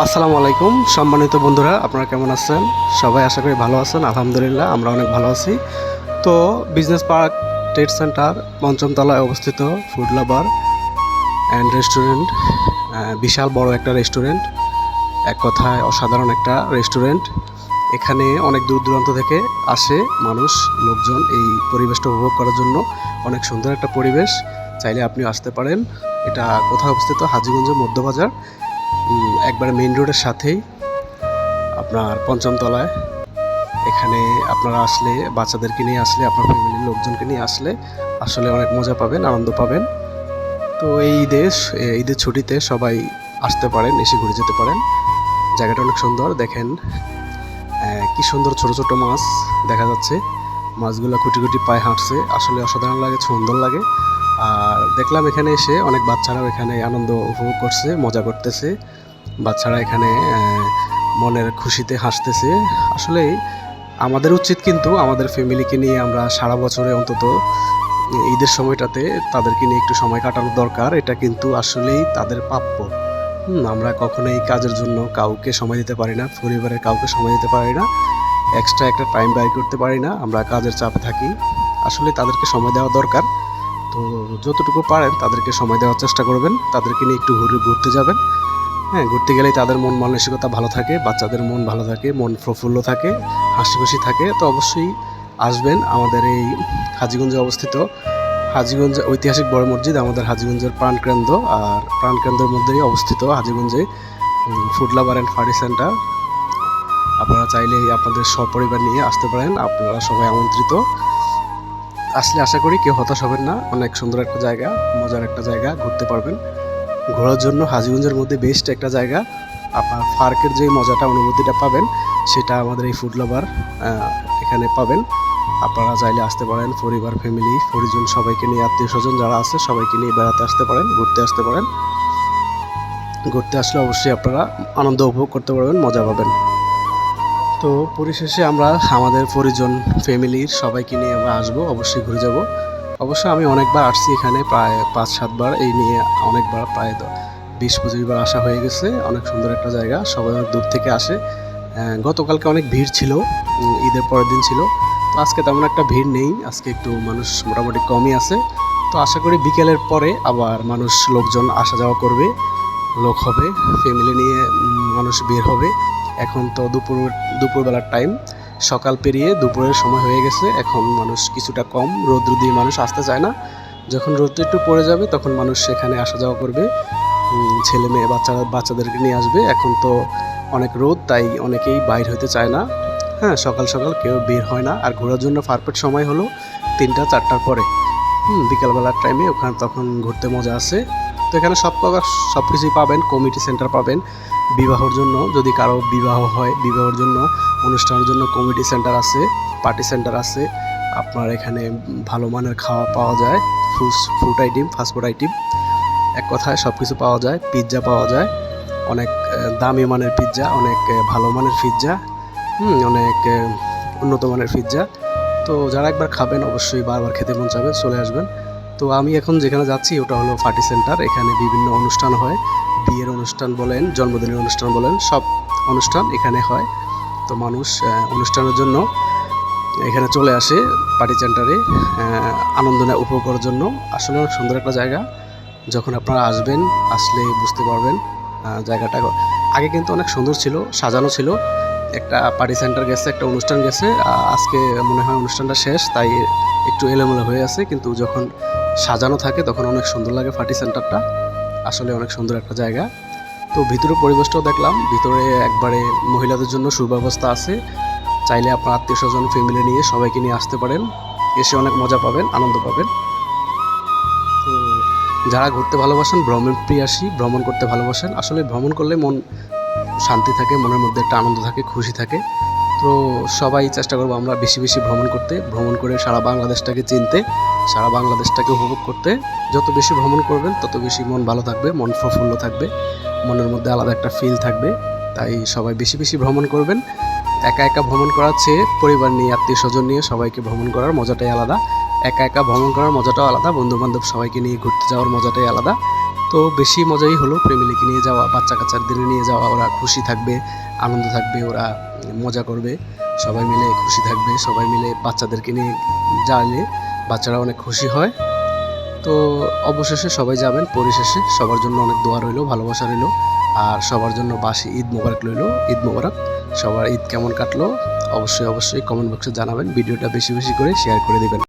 আসসালামু আলাইকুম। সম্মানিত বন্ধুরা, আপনারা কেমন আছেন? সবাই আশা করি ভালো আছেন। আলহামদুলিল্লাহ, আমরা অনেক ভালো আছি। তো বিজনেস পার্ক ট্রেড সেন্টার পঞ্চমতলায় অবস্থিত ফুড লাভার অ্যান্ড রেস্টুরেন্ট বিশাল বড় একটা রেস্টুরেন্ট এক কথায় অসাধারণ একটা রেস্টুরেন্ট এখানে অনেক দূর দূরান্ত থেকে আসে মানুষ, লোকজন এই পরিবেশটা উপভোগ করার জন্য। অনেক সুন্দর একটা পরিবেশ, চাইলে আপনি আসতে পারেন। এটা কোথায় অবস্থিত? হাজিগঞ্জের মধ্যবাজার। একবারে মেইন রোডের সাথেই আপনার পঞ্চম তলায়। এখানে আপনারা আসলে, বাচ্চাদেরকে নিয়ে আসলে, আপনার ফ্যামিলির লোকজনকে নিয়ে আসলে আসলে অনেক মজা পাবেন, আনন্দ পাবেন। তো এই দেশ ঈদের ছুটিতে সবাই আসতে পারেন, এসে ঘুরে যেতে পারেন। জায়গাটা অনেক সুন্দর, দেখেন। কি সুন্দর ছোট ছোট মাছ দেখা যাচ্ছে। মাছগুলো কুটি কুটি পায়ে হাঁটছে, আসলে অসাধারণ লাগে, সুন্দর লাগে। আর দেখলাম এখানে এসে অনেক বাচ্চারাও এখানে আনন্দ উপভোগ করছে, মজা করতেছে। বাচ্চারা এখানে মনের খুশিতে হাসতেছে। আসলে আমাদের উচিত কিন্তু আমাদের ফ্যামিলিকে নিয়ে আমরা সারা বছরে অন্তত ঈদের সময়টাতে তাদেরকে নিয়ে একটু সময় কাটানো দরকার। এটা কিন্তু আসলেই তাদের প্রাপ্য। আমরা কখনোই কাজের জন্য কাউকে সময় দিতে পারি না, পরিবারের কাউকে সময় দিতে পারি না এক্সট্রা একটা টাইম ব্যয় করতে পারি না। আমরা কাজের চাপে থাকি। আসলে তাদেরকে সময় দেওয়া দরকার। তো যতটুকু পারেন তাদেরকে সময় দেওয়ার চেষ্টা করবেন। তাদেরকে নিয়ে একটু ঘুরে ঘুরতে যাবেন। হ্যাঁ ঘুরতে গেলেই তাদের মন মানসিকতা ভালো থাকে, বাচ্চাদের মন ভালো থাকে, মন প্রফুল্ল থাকে হাসি খুশি থাকে। তো অবশ্যই আসবেন আমাদের এই হাজিগঞ্জে অবস্থিত হাজিগঞ্জ ঐতিহাসিক বড় মসজিদ, আমাদের হাজিগঞ্জের প্রাণকেন্দ্র আর প্রাণকেন্দ্রের মধ্যেই অবস্থিত হাজিগঞ্জে food lover and party centre আপনারা চাইলে আপনাদের সপরিবার নিয়ে আসতে পারেন। আপনারা সবাই আমন্ত্রিত। আসলে আশা করি কেউ হতাশ হবেন না। অনেক সুন্দর একটা জায়গা, মজার একটা জায়গা ঘুরতে পারবেন। ঘোরার জন্য হাজিগঞ্জের মধ্যে বেস্ট একটা জায়গা। আপনার পার্কের যে মজাটা, অনুভূতিটা পাবেন, সেটা আমাদের এই ফুড লাভার এখানে পাবেন। আপনারা চাইলে আসতে পারেন, পরিবার ফ্যামিলি পরিজন সবাইকে নিয়ে, আত্মীয় স্বজন যারা আছে, সবাইকে নিয়ে বেড়াতে আসতে পারেন, ঘুরতে আসতে পারেন। ঘুরতে আসলে অবশ্যই আপনারা আনন্দ উপভোগ করতে পারবেন, মজা পাবেন। তো পরিশেষে আমরা আমাদের পরিজন ফ্যামিলির সবাইকে নিয়ে আমরা আসব, অবশ্যই ঘুরে যাব। অবশ্য আমি অনেকবার আসছি এখানে, প্রায় পাঁচ সাতবার এই নিয়ে অনেকবার প্রায় বিশ পঁচিশ বার আসা হয়ে গেছে। অনেক সুন্দর একটা জায়গা, সবাই অনেক দূর থেকে আসে। গতকালকে অনেক ভিড় ছিল ঈদের পরের দিন ছিল। তো আজকে তেমন একটা ভিড় নেই, আজকে একটু মানুষ মোটামুটি কমই আছে। তো আশা করি বিকেলের পরে আবার মানুষ, লোকজন আসা যাওয়া করবে, লোক হবে ফ্যামিলি নিয়ে মানুষ বের হবে। এখন তো দুপুর, দুপুরবেলার টাইম সকাল পেরিয়ে দুপুরের সময় হয়ে গেছে, এখন মানুষ কিছুটা কম, রৌদ্র দিয়ে মানুষ আসতে চায় না। যখন রৌদ্র একটু পড়ে যাবে, তখন মানুষ সেখানে আসা যাওয়া করবে। ছেলে মেয়ে, বাচ্চারা, বাচ্চাদেরকে নিয়ে আসবে। এখন তো অনেক রোদ, তাই অনেকেই বাইর হতে চায় না। হ্যাঁ সকাল সকাল কেউ বের হয় না। আর ঘোরার জন্য পারফেক্ট সময় হলো তিনটা, চারটার পরে। হুম, বিকালবেলার টাইমে ওখানে তখন ঘুরতে মজা আছে তো এখানে সব প্রকার সব কিছুই পাবেন কমিটি সেন্টার পাবেন। বিবাহর জন্য যদি কারও বিবাহ হয়, বিবাহের জন্য, অনুষ্ঠানের জন্য কমিটি সেন্টার আছে পার্টি সেন্টার আছে, আপনার এখানে ভালো মানের খাওয়া পাওয়া যায় food food item fast food item এক কথায় সব কিছু পাওয়া যায় পিৎজা পাওয়া যায়, অনেক দামি মানের পিৎজা অনেক ভালো মানের পিৎজা হুম, অনেক উন্নত মানের পিৎজা তো যারা একবার খাবেন, অবশ্যই বারবার খেতে মন চাবে চলে আসবেন। তো আমি এখন যেখানে যাচ্ছি, ওটা হলো পার্টি সেন্টার। এখানে বিভিন্ন অনুষ্ঠান হয়। বিয়ের অনুষ্ঠান বলেন, জন্মদিনের অনুষ্ঠান বলেন, সব অনুষ্ঠান এখানে হয়। তো মানুষ অনুষ্ঠানের জন্য এখানে চলে আসে পার্টি সেন্টারে আনন্দ নেয়, উপভোগ করার জন্য। আসলে অনেক সুন্দর একটা জায়গা। যখন আপনারা আসবেন, আসলে বুঝতে পারবেন জায়গাটা আগে কিন্তু অনেক সুন্দর ছিল, সাজানো ছিল। একটা পার্টি সেন্টার গেছে, একটা অনুষ্ঠান গেছে। আজকে মনে হয় অনুষ্ঠানটা শেষ, তাই একটু এলোমেলো হয়ে আছে। কিন্তু যখন সাজানো থাকে, তখন অনেক সুন্দর লাগে পার্টি সেন্টারটা। আসলে অনেক সুন্দর একটা জায়গা। তো ভিতরে পরিবেশটাও দেখলাম, ভিতরে একবারে মহিলাদের জন্য সুব্যবস্থা আছে। চাইলে আপনার আত্মীয় স্বজন ফ্যামিলি নিয়ে সবাইকে নিয়ে আসতে পারেন। এসে অনেক মজা পাবেন, আনন্দ পাবেন। তো যারা ঘুরতে ভালোবাসেন, ভ্রমণ প্রিয়াসী, ভ্রমণ করতে ভালোবাসেন, আসলে ভ্রমণ করলে মন শান্তি থাকে, মনের মধ্যে একটা আনন্দ থাকে, খুশি থাকে। তো সবাই চেষ্টা করব আমরা বেশি বেশি ভ্রমণ করতে, ভ্রমণ করে সারা বাংলাদেশটাকে চিনতে। সারা বাংলাদেশটাকে উপভোগ করতে যত বেশি ভ্রমণ করবেন, তত বেশি মন ভালো থাকবে, মন প্রফুল্ল থাকবে, মনের মধ্যে আলাদা একটা ফিল থাকবে। তাই সবাই বেশি বেশি ভ্রমণ করবেন। একা একা ভ্রমণ করার চেয়ে পরিবার নিয়ে, আত্মীয় স্বজন নিয়ে সবাইকে ভ্রমণ করার মজাটাই আলাদা। একা একা ভ্রমণ করার মজাটাও আলাদা বন্ধু বান্ধব সবাইকে নিয়ে ঘুরতে যাওয়ার মজাটাই আলাদা। তো বেশি মজাই হলো ফ্যামিলিকে নিয়ে যাওয়া, বাচ্চা কাচ্চাদের নিয়ে যাওয়া, ওরা খুশি থাকবে, আনন্দ থাকবে, ওরা মজা করবে, সবাই মিলে খুশি থাকবে, সবাই মিলে বাচ্চাদেরকে নিয়ে যাইলে বাচ্চারা অনেক খুশি হয়। তো অবশেষে সবাই যাবেন, পরিশেষে। সবার জন্য অনেক দোয়া রইল, ভালোবাসা রইল। আর সবার জন্য বাসি ঈদ মোবারক রইল, ঈদ মোবারক। সবার ঈদ কেমন কাটলো, অবশ্যই অবশ্যই কমেন্ট বক্সে জানাবেন। ভিডিওটা বেশি বেশি করে শেয়ার করে দিবেন।